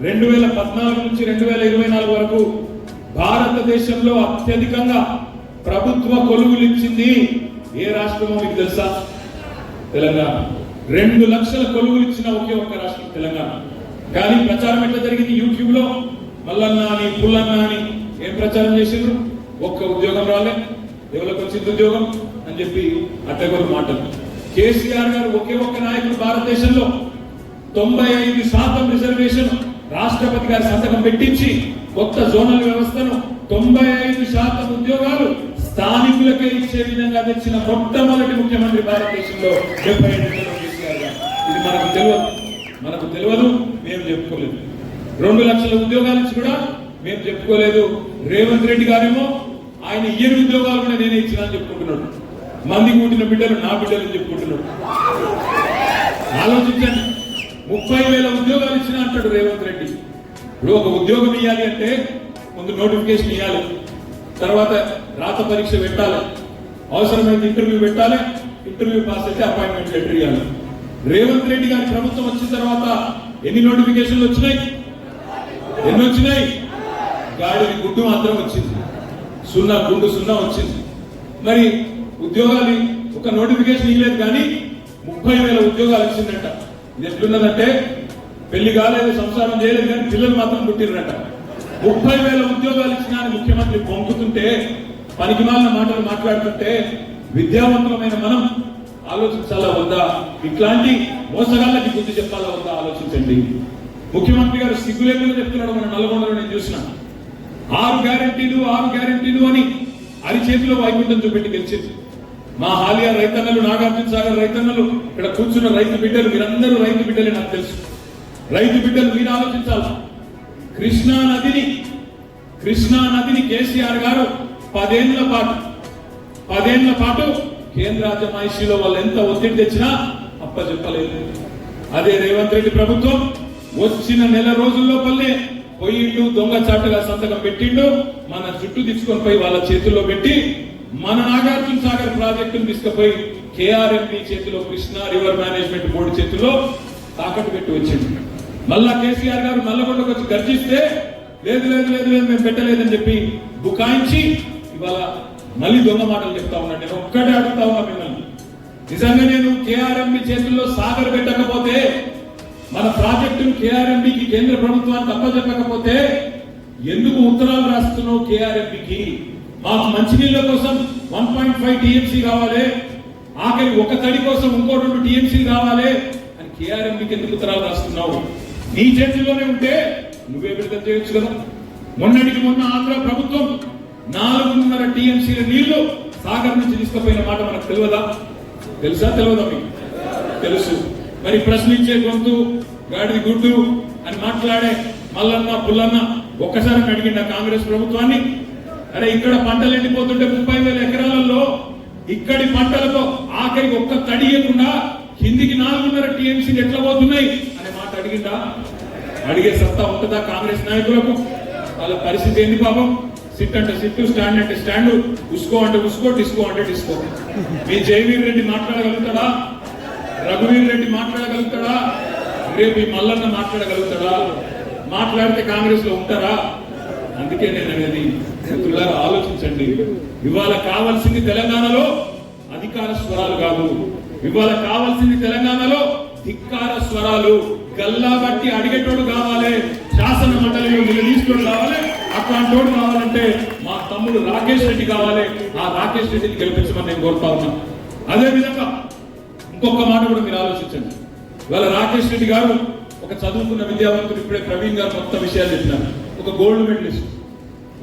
రెండు వేల పద్నాలుగు నుంచి రెండు వేల ఇరవై నాలుగు వరకు భారతదేశంలో అత్యధికంగా ప్రభుత్వ కొలువులు ఇచ్చింది ఏ రాష్ట్రమో మీకు తెలుసా? తెలంగాణ. రెండు లక్షల కొలువులు ఇచ్చిన ఒకే ఒక్క రాష్ట్రం తెలంగాణ. కానీ ప్రచారం ఎట్లా జరిగింది యూట్యూబ్లో మల్లన్న అని పుల్లన్న అని ఏం ప్రచారం చేసిండ్రు? ఒక్క ఉద్యోగం రాలే. ఎవరికి వచ్చింది ఉద్యోగం? అని చెప్పి అట్టగొరు మాటలు. కేసీఆర్ గారు ఒకే ఒక్క నాయకుడు భారతదేశంలో. తొంభై ఐదు శాతం రిజర్వేషన్ రాష్ట్రపతి గారి సంతకం పెట్టించి కొత్త జోనల్ వ్యవస్థను తొంభై ఐదు శాతం ఉద్యోగాలు స్థానికులకే ఇచ్చే విధంగా తెచ్చిన మొట్టమొదటి ముఖ్యమంత్రి భారతదేశంలో డెబ్బై ఇది మనకు తెలియదు. మనకు తెలియదు మేము చెప్పుకోలేదు. రెండు లక్షల ఉద్యోగాలు నుంచి కూడా మేము చెప్పుకోలేదు. రేవంత్ రెడ్డి గారేమో ఆయన ఇయ్యని ఉద్యోగాలు కూడా నేనే ఇచ్చిన అని చెప్పుకుంటున్నాడు. మంది కూటిన బిడ్డలు నా బిడ్డలు అని చెప్పుకుంటున్నాడు. ఆలోచించండి. ముప్పై వేల ఉద్యోగాలు ఇచ్చిన అంటాడు రేవంత్ రెడ్డి. ఇప్పుడు ఒక ఉద్యోగం ఇవ్వాలి అంటే ముందు నోటిఫికేషన్ ఇవ్వాలి తర్వాత రాత పరీక్ష పెట్టాలి అవసరమైన ఇంటర్వ్యూ పెట్టాలి ఇంటర్వ్యూ పాస్ అయితే అపాయింట్మెంట్ లెటర్ ఇవ్వాలి రేవంత్ రెడ్డి గారి ప్రభుత్వం వచ్చిన తర్వాత ఎన్ని నోటిఫికేషన్లు వచ్చినాయి? ఎన్ని వచ్చినాయి? గాడిని గుడ్డు మాత్రం వచ్చింది. సున్నా గుండు సున్నా వచ్చింది. మరి ఉద్యోగాలు ఒక నోటిఫికేషన్ ఇవ్వలేదు కానీ ముప్పై వేల ఉద్యోగాలు వచ్చిందంట ఇది ఎట్లున్నదంటే పెళ్ళి కాలేదు సంసారం చేయలేదు కానీ పిల్లలు మాత్రం పుట్టిరట ముప్పై వేల ఉద్యోగాలు ఇచ్చిన ముఖ్యమంత్రి పంపుతుంటే పనికి మాటలు మాట్లాడుతుంటే విద్యావంతులమైన మనం ఆలోచించాలా వద్దా? ఇట్లాంటి మోసగాళ్ళకి బుద్ధి చెప్పాలా వద్దా? ఆలోచించండి. ముఖ్యమంత్రి గారు సిగ్గు చెప్తున్నాడు మన నల్గొండలో నేను చూసిన. ఆరు గ్యారెంటీలు ఆరు గ్యారంటీలు అని అరిచేతిలో వైకుంఠం చూపెట్టి గెలిచింది. మా హాలియా రైతన్నలు నాగార్జున సాగర్ రైతన్నలు ఇక్కడ కూర్చున్న రైతు బిడ్డలు మీరందరూ రైతు బిడ్డలే నాకు తెలుసు. రైతు బిడ్డలు మీరు ఆలోచించాలి? కృష్ణా నదిని కృష్ణా నదిని కేసీఆర్ గారు పదేళ్ళ పాటు పదేళ్ళ పాటు కేంద్ర అజమాయిషీలో వాళ్ళు ఎంత ఒత్తిడి తెచ్చినా అప్ప చెప్పలేదు అదే రేవంత్ రెడ్డి ప్రభుత్వం వచ్చిన నెల రోజుల్లో పల్లె పోయిండు దొంగ చాటుగా సంతకం పెట్టిండు మన జుట్టు తీసుకొని పోయి వాళ్ళ చేతుల్లో పెట్టి మన నాగార్జున సాగర్ ప్రాజెక్టును తీసుకుపోయి కేఆర్ఎంపీ చేతిలో కృష్ణా రివర్ మేనేజ్మెంట్ బోర్డు చేతిలో తాకట్టు పెట్టి వచ్చింది. మళ్ళా కేసీఆర్ గారు మల్లగొండకు వచ్చి గర్జిస్తే లేదు లేదు లేదు లేదు మేము పెట్టలేదని చెప్పి బుకాయించి ఇవాళ మళ్ళీ దొంగ మాటలు చెప్తా ఉన్నాను నేను ఒక్కటే అడుగుతా ఉన్నా మిమ్మల్ని. నిజంగా నేను కేఆర్ఎంబి చేతుల్లో సాగర్ పెట్టకపోతే మన ప్రాజెక్టును కేఆర్ఎంబికి కేంద్ర ప్రభుత్వాన్ని తప్ప చెప్పకపోతే ఎందుకు ఉత్తరాలు రాస్తున్నావు కేఆర్ఎంబికి మాకు మంచినీళ్ళ కోసం వన్ పాయింట్ ఫైవ్ టీఎంసీ కావాలి. ఆఖరి ఒక తడి కోసం ఇంకో రెండు టీఎంసీ కావాలి అని కేఆర్ఎం కేఆర్ఎంబికి ఎందుకు ఉత్తరాలు రాస్తున్నావు? నీ చేతుల్లోనే ఉంటే నువ్వే విడుదల చేయొచ్చు కదా. మొన్నటికి మొన్న ఆంధ్ర ప్రభుత్వం నాలుగున్నర టీఎంసీల నీళ్ళు సాగర్ నుంచి తీసుకుపోయిన మాట మనకు తెలియదా? తెలుసా? తెలియదా మీకు? తెలుసు. మరి ప్రశ్నించే గొంతు గాడిది గుడ్డు అని మాట్లాడే మల్లన్న పుల్లన్న ఒక్కసారి అడిగిన కాంగ్రెస్ ప్రభుత్వాన్ని. అరే ఇక్కడ పంటలు ఎండిపోతుంటే ముప్పై వేల ఎకరాలలో ఇక్కడి పంటలతో ఆఖరికి ఒక్క తడియకుండా కిందికి నాలుగున్నర టీఎంసీలు ఎట్లా పోతున్నాయి? అనే మాట అడిగిందా? అడిగే సత్తా ఉంటుందా కాంగ్రెస్ నాయకులకు? వాళ్ళ పరిస్థితి ఏంది పాపం? సిట్ అంటే సిట్టు స్టాండ్ అంటే స్టాండ్ ఉసుకో అంటే ఉసుకో డిస్కో అంటే డిస్కో. మీ జయవీర్ రెడ్డి మాట్లాడగలుగుతాడా? రఘువీర్ రెడ్డి మాట్లాడగలుగుతాడా? రేపు ఈ మల్లన్న మాట్లాడగలుగుతాడా? మాట్లాడితే కాంగ్రెస్లో ఉంటారా? అందుకే నేను అనేది మిత్రులారా ఆలోచించండి. ఇవాళ కావాల్సింది తెలంగాణలో అధికార స్వరాలు కాదు. ఇవాళ కావాల్సింది తెలంగాణలో ధిక్కార స్వరాలు. గల్లా బట్టి అడిగేటోడు కావాలి. శాసన మండలిలో నిలదీసుకోడు కావాలి అట్లాంటోడు కావాలంటే మా తమ్ముడు రాకేష్ రెడ్డి కావాలి. ఆ రాకేష్ రెడ్డిని గెలిపించమని నేను కోరుతా ఉన్నా. అదే విధంగా ఇంకొక మాట కూడా మీరు ఆలోచించండి. ఇవాళ రాకేష్ రెడ్డి గారు ఒక చదువుకున్న విద్యావంతుడు ఇప్పుడే ప్రవీణ్ గారు మొత్తం విషయాలు చెప్పినారు. ఒక గోల్డ్ మెడలిస్ట్.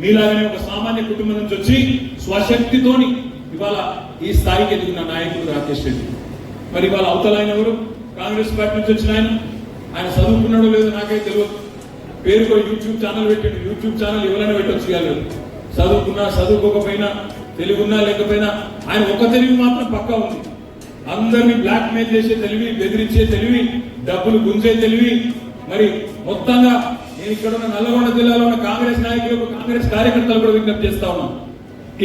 మీలాగనే ఒక సామాన్య కుటుంబం నుంచి వచ్చి స్వశక్తితోని ఇవాళ ఈ స్థాయికి ఎదిగిన నాయకుడు రాకేష్ రెడ్డి. మరి ఇవాళ అవతల ఆయన ఎవరు? కాంగ్రెస్ పార్టీ నుంచి వచ్చిన ఆయన? ఆయన చదువుకున్నాడో లేదో నాకైతే తెలియదు పేరుకో యూట్యూబ్ ఛానల్ పెట్టాడు. యూట్యూబ్ ఛానల్ ఎవరైనా పెట్టొచ్చు కాలేదు చదువుకున్నా చదువుకోకపోయినా తెలుగున్నా లేకపోయినా ఆయన ఒక తెలివి మాత్రం పక్కా ఉంది. అందరినీ బ్లాక్ మెయిల్ చేసే తెలివి బెదిరించే తెలివి డబ్బులు గుంజే తెలివి. మరి మొత్తంగా నేను ఇక్కడ ఉన్న నల్లగొండ జిల్లాలో ఉన్న కాంగ్రెస్ నాయకులకు కాంగ్రెస్ కార్యకర్తలు కూడా విజ్ఞప్తి చేస్తా ఉన్నాం.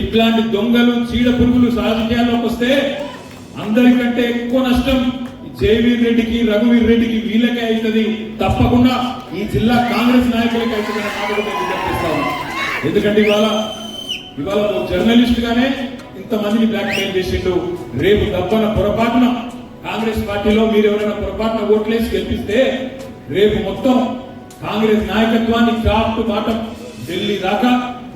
ఇట్లాంటి దొంగలు చీడ పురుగులు రాజకీయాల్లోకి వస్తే అందరికంటే ఎక్కువ నష్టం జయవీర్ రెడ్డికి రఘువీర్ రెడ్డికి వీళ్ళకే అవుతుంది. తప్పకుండా ఈ జిల్లా కాంగ్రెస్ నాయకులకి అవుతుందని మాట కూడా విజ్ఞప్తిస్తా ఎందుకంటే ఇవాళ ఇవాళ జర్నలిస్ట్ గానే ఇంతమందిని బ్లాక్మెయిల్ చేసిండు. రేపు తప్పన పొరపాటున కాంగ్రెస్ పార్టీలో మీరు ఎవరైనా పొరపాటున ఓట్లేసి గెలిపిస్తే రేపు మొత్తం కాంగ్రెస్ నాయకత్వాన్ని క్రాఫ్ట్ బాటం ఢిల్లీ దాకా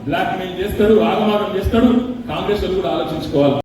బ్లాక్మెయిల్ చేస్తాడు ఆగమాగం చేస్తాడు. కాంగ్రెస్ కూడా ఆలోచించుకోవాలి.